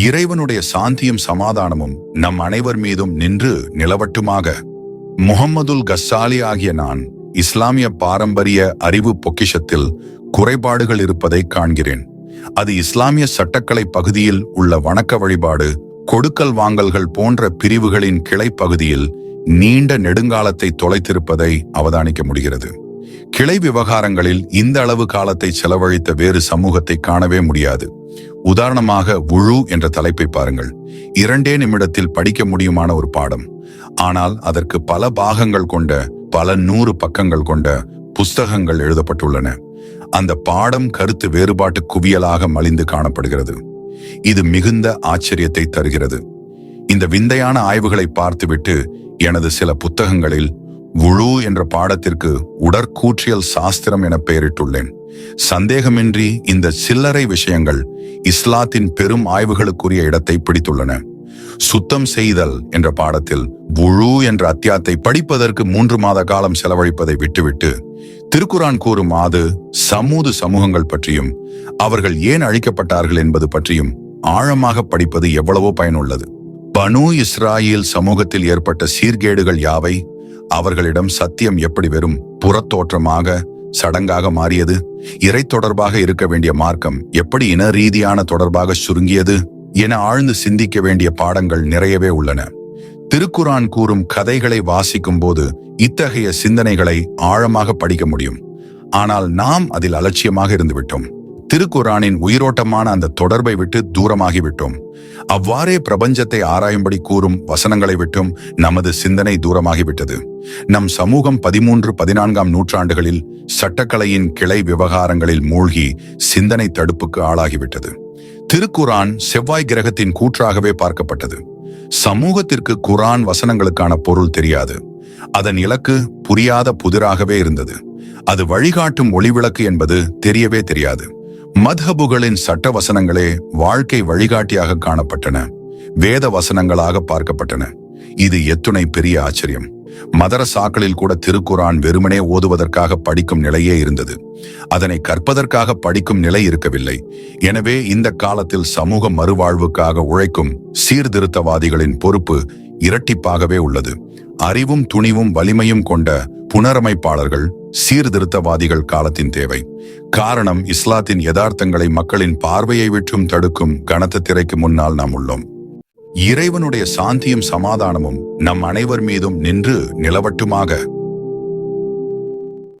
இறைவனுடைய சாந்தியும் சமாதானமும் நம் அனைவர் மீதும் நின்று நிலவட்டுமாக. முகம்மதுல் கஸ்ஸாலி ஆகிய நான் இஸ்லாமிய பாரம்பரிய அறிவு பொக்கிஷத்தில் குறைபாடுகள் இருப்பதை காண்கிறேன். அது இஸ்லாமிய சட்டக்கலை பகுதியில் உள்ள வணக்க வழிபாடு கொடுக்கல் வாங்கல்கள் போன்ற பிரிவுகளின் கிளை பகுதியில் நீண்ட நெடுங்காலத்தை தொலைத்திருப்பதை அவதானிக்க முடிகிறது. கிளை விவகாரங்களில் இந்த அளவு காலத்தை செலவழித்த வேறு சமூகத்தை காணவே முடியாது. உதாரணமாக உழு என்ற தலைப்பை பாருங்கள். இரண்டே நிமிடத்தில் படிக்க முடியுமான ஒரு பாடம். ஆனால் அதற்கு பல பாகங்கள் கொண்ட பல நூறு பக்கங்கள் கொண்ட புஸ்தகங்கள் எழுதப்பட்டுள்ளன. அந்த பாடம் கருத்து வேறுபாட்டு குவியலாக மலிந்து காணப்படுகிறது. இது மிகுந்த ஆச்சரியத்தை தருகிறது. இந்த விந்தையான ஆய்வுகளை பார்த்துவிட்டு எனது சில புத்தகங்களில் உழு என்ற பாடத்திற்கு உடற்கூற்றியல் சாஸ்திரம் என பெயரிட்டுள்ளேன். சந்தேகமின்றி இந்த சில்லறை விஷயங்கள் இஸ்லாத்தின் பெரும் ஆய்வுகளுக்குரிய இடத்தை பிடித்துள்ளன. சுத்தம் செய்தல் என்ற பாடத்தில் உழு என்ற அத்தியாத்தை படிப்பதற்கு மூன்று மாத காலம் செலவழிப்பதை விட்டுவிட்டு திருக்குரான் கூறும் அது சமூது சமூகங்கள் பற்றியும் அவர்கள் ஏன் அழிக்கப்பட்டார்கள் என்பது பற்றியும் ஆழமாக படிப்பது எவ்வளவோ பயனுள்ளது. பனு இஸ்ராயில் சமூகத்தில் ஏற்பட்ட சீர்கேடுகள் யாவை? அவர்களிடம் சத்தியம் எப்படி வெறும் புறத்தோற்றமாக சடங்காக மாறியது? இறை தொடர்பாக இருக்க வேண்டிய மார்க்கம் எப்படி இன ரீதியான தொடர்பாக சுருங்கியது என ஆழ்ந்து சிந்திக்க வேண்டிய பாடங்கள் நிறையவே உள்ளன. திருக்குரான் கூறும் கதைகளை வாசிக்கும் போது இத்தகைய சிந்தனைகளை ஆழமாக படிக்க முடியும். ஆனால் நாம் அதில் அலட்சியமாக இருந்துவிட்டோம். திருக்குரானின் உயிரோட்டமான அந்த தொடர்பை விட்டு தூரமாகிவிட்டோம். அவ்வாறே பிரபஞ்சத்தை ஆராயும்படி கூறும் வசனங்களை விட்டும் நமது சிந்தனை தூரமாகிவிட்டது. நம் சமூகம் பதிமூன்று பதினான்காம் நூற்றாண்டுகளில் சட்டக்கலையின் கிளை விவகாரங்களில் மூழ்கி சிந்தனை தடுப்புக்கு ஆளாகிவிட்டது. திருக்குரான் செவ்வாய் கிரகத்தின் கூற்றாகவே பார்க்கப்பட்டது. சமூகத்திற்கு குரான் வசனங்களுக்கான பொருள் தெரியாது. அதன் இலக்கு புரியாத புதிராகவே இருந்தது. அது வழிகாட்டும் ஒளிவிளக்கு என்பது தெரியவே தெரியாது. மத்ஹபுகளின் சட்ட வசனங்களே வாழ்க்கை வழிகாட்டியாக காணப்பட்டன. வேத வசனங்களாக பார்க்கப்பட்டன. இது எத்துணை பெரிய ஆச்சரியம். மதரசாக்களில் கூட திருக்குரான் வெறுமனே ஓதுவதற்காக படிக்கும் நிலையே இருந்தது. அதனை கற்பதற்காக படிக்கும் நிலை இருக்கவில்லை. எனவே இந்த காலத்தில் சமூக மறுவாழ்வுக்காக உழைக்கும் சீர்திருத்தவாதிகளின் பொறுப்பு இரட்டிப்பாகவே உள்ளது. அறிவும் துணிவும் வலிமையும் கொண்ட புனரமைப்பாளர்கள் சீர்திருத்தவாதிகள் காலத்தின் தேவை. காரணம் இஸ்லாத்தின் யதார்த்தங்களை மக்களின் பார்வையை விற்றும் தடுக்கும் கனத்த திரைக்கு முன்னால் நாம் உள்ளோம். இறைவனுடைய சாந்தியும் சமாதானமும் நம் அனைவர் மீதும் நின்று நிலவட்டுமாக